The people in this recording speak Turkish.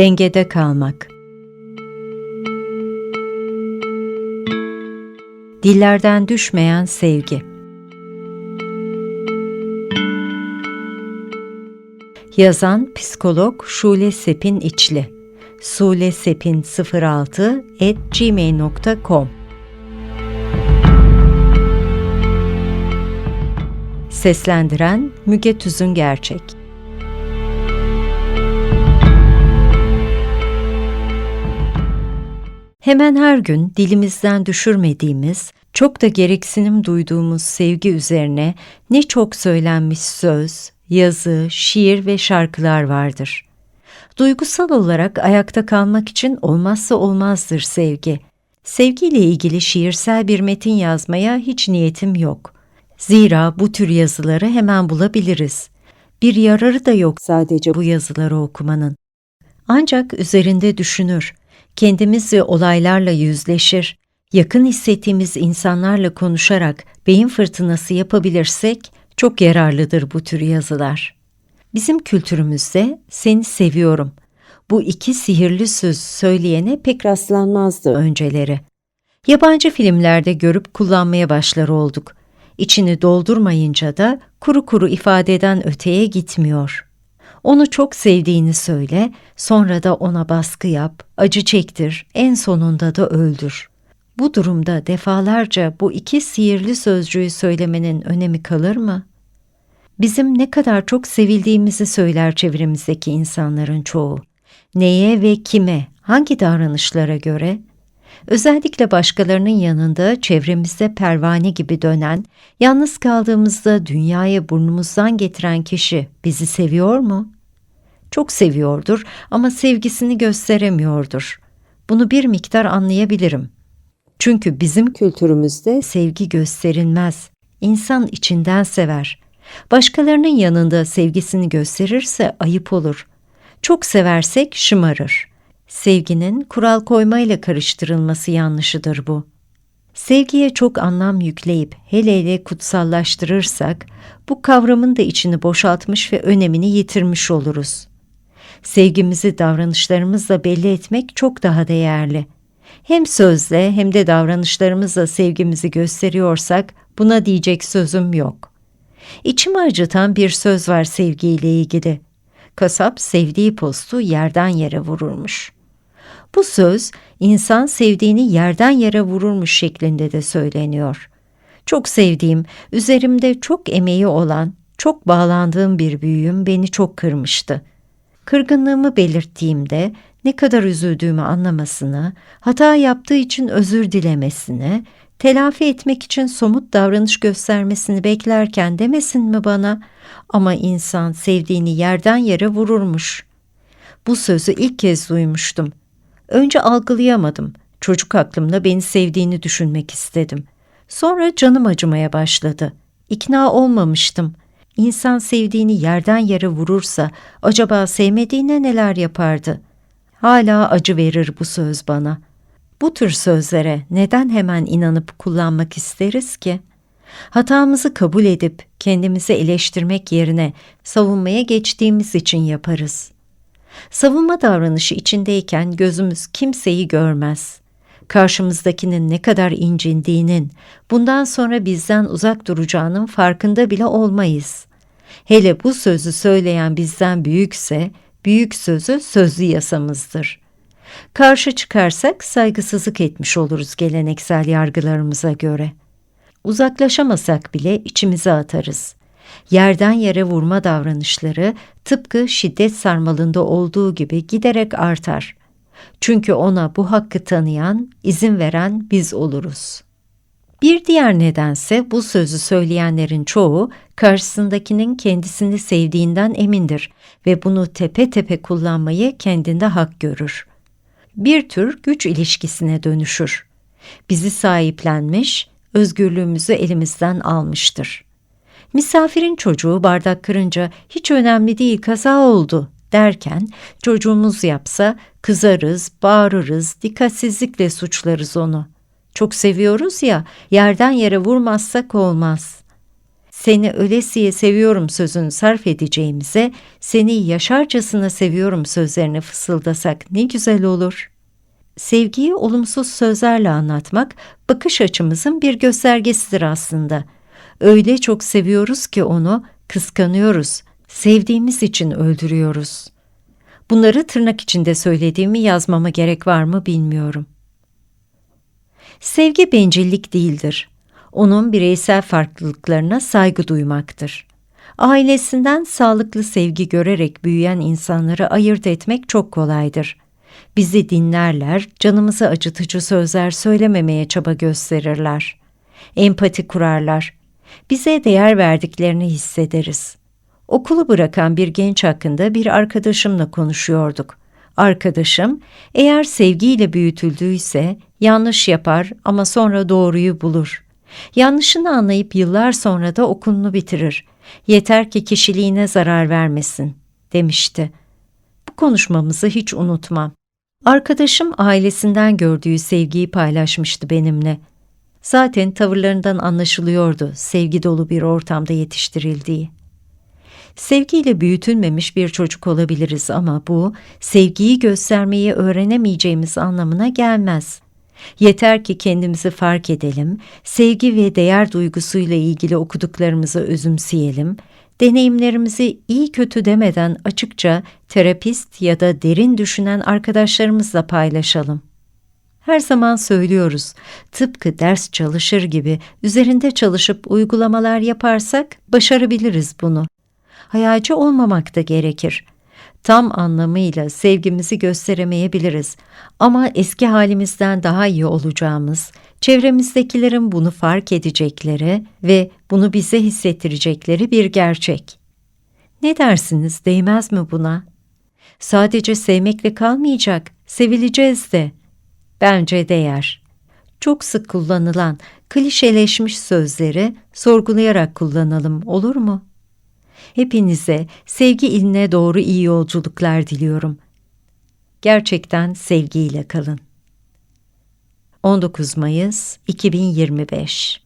Dengede kalmak. Dillerden düşmeyen sevgi. Yazan psikolog Şule Sepin İçli. sulesepin06 at gmail.com Seslendiren Müge Tüzün Gerçek Hemen her gün dilimizden düşürmediğimiz, çok da gereksinim duyduğumuz sevgi üzerine ne çok söylenmiş söz, yazı, şiir ve şarkılar vardır. Duygusal olarak ayakta kalmak için olmazsa olmazdır sevgi. Sevgiyle ilgili şiirsel bir metin yazmaya hiç niyetim yok. Zira bu tür yazıları hemen bulabiliriz. Bir yararı da yok sadece bu yazıları okumanın. Ancak üzerinde düşünür, kendimiz ve olaylarla yüzleşir, yakın hissettiğimiz insanlarla konuşarak beyin fırtınası yapabilirsek çok yararlıdır bu tür yazılar. Bizim kültürümüzde seni seviyorum. Bu iki sihirli söz söyleyene pek rastlanmazdı önceleri. Yabancı filmlerde görüp kullanmaya başlar olduk. İçini doldurmayınca da kuru kuru ifadeden öteye gitmiyor.'' Onu çok sevdiğini söyle, sonra da ona baskı yap, acı çektir, en sonunda da öldür. Bu durumda defalarca bu iki sihirli sözcüğü söylemenin önemi kalır mı? Bizim ne kadar çok sevildiğimizi söyler çevremizdeki insanların çoğu. Neye ve kime, hangi davranışlara göre? Özellikle başkalarının yanında çevremizde pervane gibi dönen, yalnız kaldığımızda dünyaya burnumuzdan getiren kişi bizi seviyor mu? Çok seviyordur ama sevgisini gösteremiyordur. Bunu bir miktar anlayabilirim. Çünkü bizim kültürümüzde sevgi gösterilmez. İnsan içinden sever. Başkalarının yanında sevgisini gösterirse ayıp olur. Çok seversek şımarır. Sevginin kural koymayla karıştırılması yanlışıdır bu. Sevgiye çok anlam yükleyip hele hele kutsallaştırırsak bu kavramın da içini boşaltmış ve önemini yitirmiş oluruz. Sevgimizi davranışlarımızla belli etmek çok daha değerli. Hem sözle hem de davranışlarımızla sevgimizi gösteriyorsak buna diyecek sözüm yok. İçimi acıtan bir söz var sevgiyle ilgili. Kasap sevdiği postu yerden yere vururmuş.'' Bu söz insan sevdiğini yerden yere vururmuş şeklinde de söyleniyor. Çok sevdiğim, üzerimde çok emeği olan, çok bağlandığım bir büyüğüm beni çok kırmıştı. Kırgınlığımı belirttiğimde ne kadar üzüldüğümü anlamasını, hata yaptığı için özür dilemesini, telafi etmek için somut davranış göstermesini beklerken demesin mi bana? Ama insan sevdiğini yerden yere vururmuş. Bu sözü ilk kez duymuştum. Önce algılayamadım. Çocuk aklımla beni sevdiğini düşünmek istedim. Sonra canım acımaya başladı. İkna olmamıştım. İnsan sevdiğini yerden yere vurursa acaba sevmediğine neler yapardı? Hala acı verir bu söz bana. Bu tür sözlere neden hemen inanıp kullanmak isteriz ki? Hatamızı kabul edip kendimizi eleştirmek yerine savunmaya geçtiğimiz için yaparız.'' Savunma davranışı içindeyken gözümüz kimseyi görmez. Karşımızdakinin ne kadar incindiğinin, bundan sonra bizden uzak duracağının farkında bile olmayız. Hele bu sözü söyleyen bizden büyükse, büyük sözü sözlü yasamızdır. Karşı çıkarsak saygısızlık etmiş oluruz geleneksel yargılarımıza göre. Uzaklaşamasak bile içimize atarız yerden yere vurma davranışları tıpkı şiddet sarmalında olduğu gibi giderek artar. Çünkü ona bu hakkı tanıyan, izin veren biz oluruz. Bir diğer nedense bu sözü söyleyenlerin çoğu karşısındakinin kendisini sevdiğinden emindir ve bunu tepe tepe kullanmayı kendinde hak görür. Bir tür güç ilişkisine dönüşür. Bizi sahiplenmiş, özgürlüğümüzü elimizden almıştır.'' Misafirin çocuğu bardak kırınca hiç önemli değil kaza oldu derken çocuğumuz yapsa kızarız, bağırırız, dikkatsizlikle suçlarız onu. Çok seviyoruz ya yerden yere vurmazsak olmaz. Seni ölesiye seviyorum sözünü sarf edeceğimize, seni yaşarcasına seviyorum sözlerini fısıldasak ne güzel olur. Sevgiyi olumsuz sözlerle anlatmak, bakış açımızın bir göstergesidir aslında. Öyle çok seviyoruz ki onu, kıskanıyoruz, sevdiğimiz için öldürüyoruz. Bunları tırnak içinde söylediğimi yazmama gerek var mı bilmiyorum. Sevgi bencillik değildir. Onun bireysel farklılıklarına saygı duymaktır. Ailesinden sağlıklı sevgi görerek büyüyen insanları ayırt etmek çok kolaydır. Bizi dinlerler, canımızı acıtıcı sözler söylememeye çaba gösterirler. Empati kurarlar. Bize değer verdiklerini hissederiz. Okulu bırakan bir genç hakkında bir arkadaşımla konuşuyorduk. Arkadaşım, eğer sevgiyle büyütüldüyse yanlış yapar ama sonra doğruyu bulur. Yanlışını anlayıp yıllar sonra da okulunu bitirir. Yeter ki kişiliğine zarar vermesin, demişti. Bu konuşmamızı hiç unutmam. Arkadaşım ailesinden gördüğü sevgiyi paylaşmıştı benimle. Zaten tavırlarından anlaşılıyordu sevgi dolu bir ortamda yetiştirildiği. Sevgiyle büyütülmemiş bir çocuk olabiliriz ama bu sevgiyi göstermeyi öğrenemeyeceğimiz anlamına gelmez. Yeter ki kendimizi fark edelim, sevgi ve değer duygusuyla ilgili okuduklarımızı özümseyelim, deneyimlerimizi iyi kötü demeden açıkça terapist ya da derin düşünen arkadaşlarımızla paylaşalım. Her zaman söylüyoruz, tıpkı ders çalışır gibi üzerinde çalışıp uygulamalar yaparsak başarabiliriz bunu. Hayalci olmamak da gerekir. Tam anlamıyla sevgimizi gösteremeyebiliriz ama eski halimizden daha iyi olacağımız, çevremizdekilerin bunu fark edecekleri ve bunu bize hissettirecekleri bir gerçek. Ne dersiniz, değmez mi buna? Sadece sevmekle kalmayacak, sevileceğiz de. Bence değer. Çok sık kullanılan, klişeleşmiş sözleri sorgulayarak kullanalım, olur mu?'' Hepinize sevgi iline doğru iyi yolculuklar diliyorum. Gerçekten sevgiyle kalın. 19 Mayıs 2025